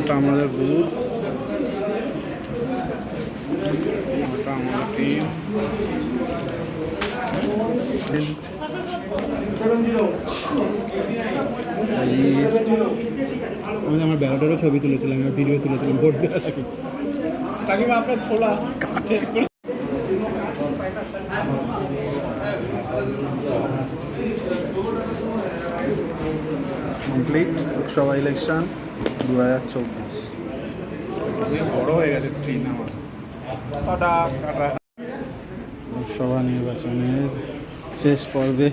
এটা আমাদের বুথ এটা আমাদের টিম আমি আমার ব্যালটেরও ছবি তুলেছিলাম, আমি ভিডিও তুলেছিলাম ভোট দেওয়ার আগে। কাকিমা, আপনার ছোলা। কমপ্লিট লোকসভা ইলেকশন দু হাজার চব্বিশ বড় হয়ে গেছে স্ক্রিন আমার টাটা টাটা। লোকসভা নির্বাচনের শেষ পর্বে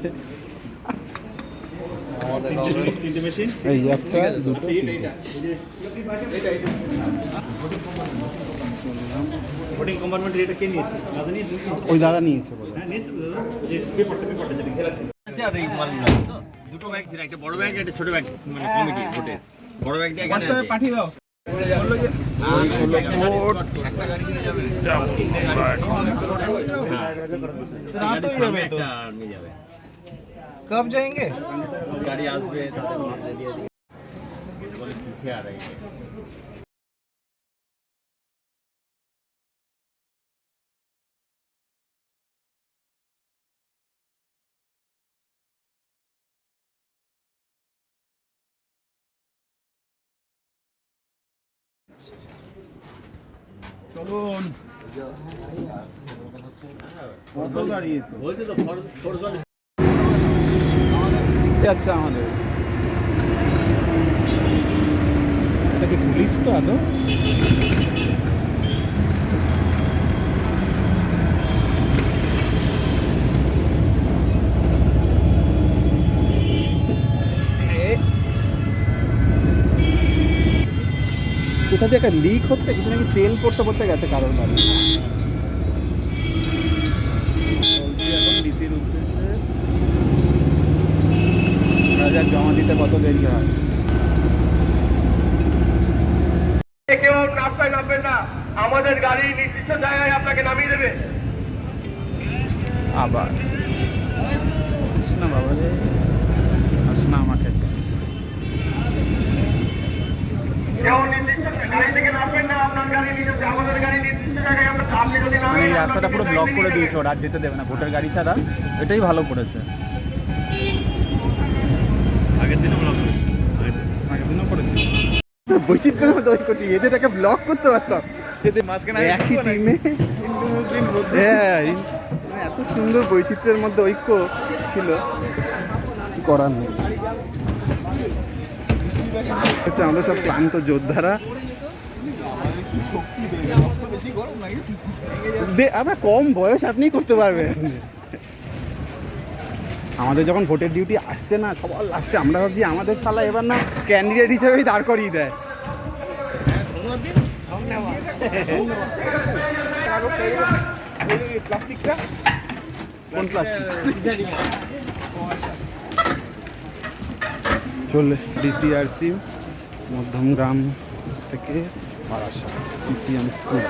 এই একটা দুটো ভোটিং কম্পার্টমেন্ট এটা কে নিয়েছে? দাদা নিয়েছে? ওই দাদা নিয়েছে বলে। হ্যাঁ নিয়েছে দাদা। যে পেপারটা পেপারটা যেটা ঘেরা ছিল। আচ্ছা আর এই মালগুলো দুটো ব্যাগ ছিল একটা বড় ব্যাগ একটা ছোট ব্যাগ মানে কমিটি ভোটের আছে। পাঠিয়ে দাও। রাত হয়ে যাবে তো। নিয়ে চলুন। যাচ্ছে আমাদের। এটা কি পুলিশ তো আদৌ? কোথা একটা লিক হচ্ছে কিছু নাকি তেল পড়তে পড়তে গেছে কারোর বাড়ি ডিসির উদ্দেশ্যে জমা দিতে কত দেরি হয়? কেউ রাস্তায় নামবেন না আমাদের গাড়ি নির্দিষ্ট জায়গায় আপনাকে নামিয়ে দেবে। আবার। ব্লক করে দিয়েছে ওরা যেতে দেবে না ভোটের গাড়ি ছাড়া। এটাই ভালো করেছে। আগের দিনও ব্লক আগের দিনও করেছে। বৈচিত্র্যের মধ্যে ঐক্যটি এদের এটাকে ব্লক করতে পারতাম। এদের মাঝখানে একই টিমে হ্যাঁ এই- মানে এত সুন্দর বৈচিত্র্যের মধ্যে ঐক্য ছিল। কিছু করার নেই। হচ্ছে আমাদের সব ক্লান্ত যোদ্ধারা। কম বয়স আপনি করতে পারবেন। আমাদের যখন ভোটের ডিউটি আসছে না, সবার লাস্টে আমরা ভাবছি আমাদের সালা এবার না ক্যান্ডিডেট হিসেবেই দাঁড় করিয়ে দেয়। চলে ডিসিআরসি মধ্যমগ্রাম থেকে বারাসা পিসিএম স্কুল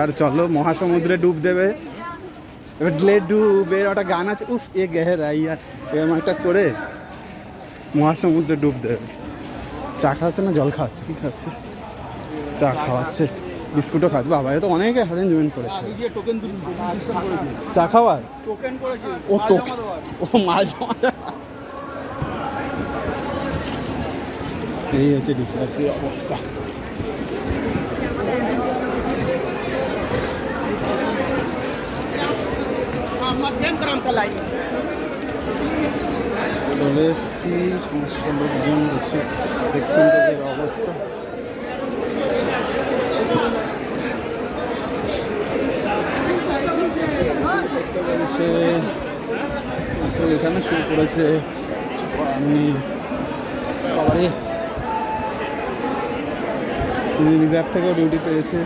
আর চলো মহাসমুদ্রে ডুব দেবে। এবার ডলে ডুবে ওটা গান আছে উফ এ গেহেরা ইয়া এরকম একটা করে মহাসমুদ্রে ডুব দেবে। চা খাওয়াচ্ছে না? জল খাওয়াচ্ছে কি খাচ্ছে? চা খাওয়াচ্ছে বিস্কুটও খাচ্ছে বাবা এ তো অনেকে অ্যারেঞ্জমেন্ট করেছে। চা খাওয়ার? ও টোকেন ও মাল জমা এই হচ্ছে ডিসিআরসি অবস্থা। চলে এসছি, সমস্ত লোকজন দেখছে দেখছেন তাদের অবস্থা। কেউ এখানে শুরু করেছে বাবারে। রিজার্ভ থেকেও ডিউটি পেয়েছে।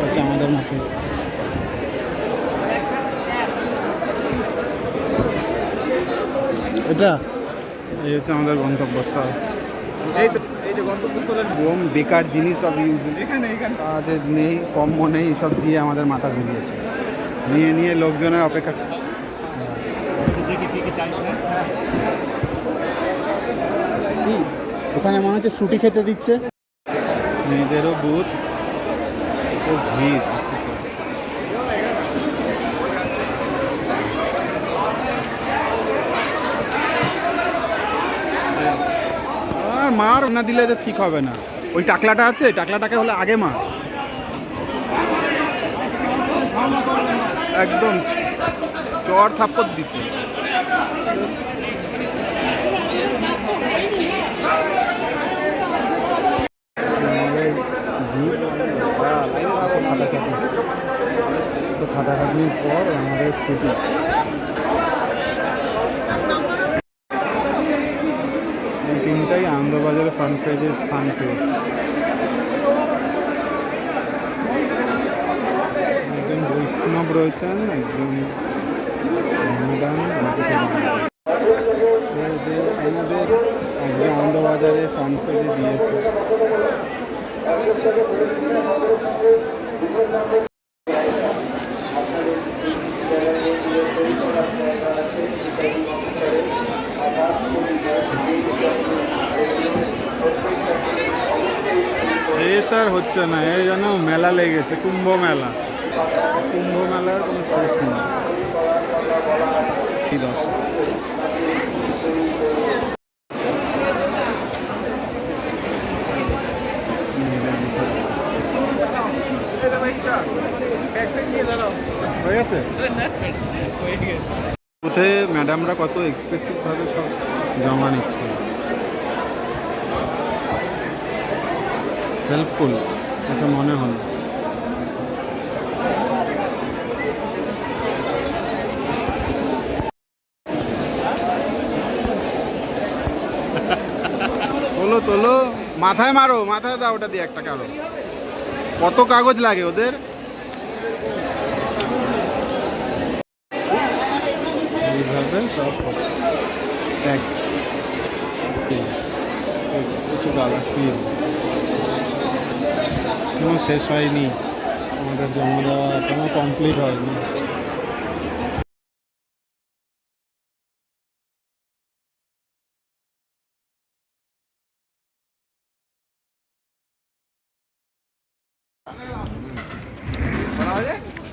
হচ্ছে আমাদের মতো। এটা? এই হচ্ছে আমাদের গন্তব্যস্থল। এই তো এই যে গন্তব্যস্থলের বোম বেকার জিনিস সব ইউজ এখানে এখানে। কাজে নেই কম মনে সব দিয়ে আমাদের মাথা ঘুরিয়েছে। নিয়ে নিয়ে লোকজনের অপেক্ষা ওখানে মনে হচ্ছে ফ্রুটি খেতে দিচ্ছে। মেয়েদেরও বুথ ও ভিড় আসছে তো। আর মার না দিলে তো ঠিক হবে না। ওই টাকলাটা আছে টাকলাটাকে হলে আগে মার। একদম চর থাপ্পড় দিতে তো খাটাখাটনির পর আমাদের ছুটি। এই তিনটাই আনন্দবাজারের ফ্রন্ট পেজে স্থান পেয়েছে। একজন বৈষ্ণব রয়েছেন, একজন এদের- এনাদের আজকে আনন্দবাজারে ফ্রন্ট পেজে দিয়েছে। শেষ আর হচ্ছে না এই যেন মেলা লেগেছে কুম্ভ মেলা। কুম্ভ মেলার কোনো শেষ নেই। কি দশা? হয়ে গেছে। কোথায় ম্যাডামরা কত এক্সপ্রেসিভ ভাবে সব জমা নিচ্ছে? হেল্পফুল এটা মনে হলো তোলো তোলো মাথায় মারো মাথায় দাও ওটা দিয়ে একটা কারও কত কাগজ লাগে ওদের এইভাবে সব কিছু দাদা ফিল এখনও শেষ হয়নি। আমাদের জমা দেওয়া এখনও কমপ্লিট হয়নি।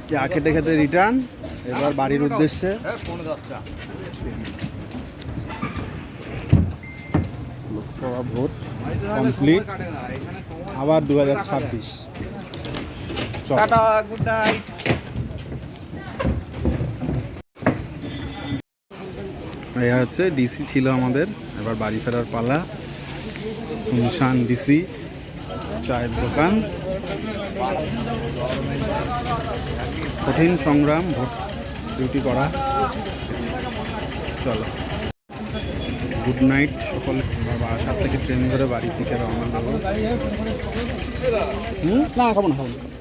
চা খেতে খেতে রিটার্ন এবার বাড়ির উদ্দেশ্যে। লোকসভা ভোট কমপ্লিট আবার দু হাজার ছাব্বিশ টাটা গুড নাইট এই হচ্ছে ডিসি ছিল আমাদের এবার বাড়ি ফেরার পালা। শুনশান ডিসি চায়ের দোকান। কঠিন সংগ্রাম ভোট ডিউটি করা। চলো। Good night. সকলে সাত থেকে ট্রেন ধরে বাড়ি থেকে রওনা দেবো না খাব না খাব না।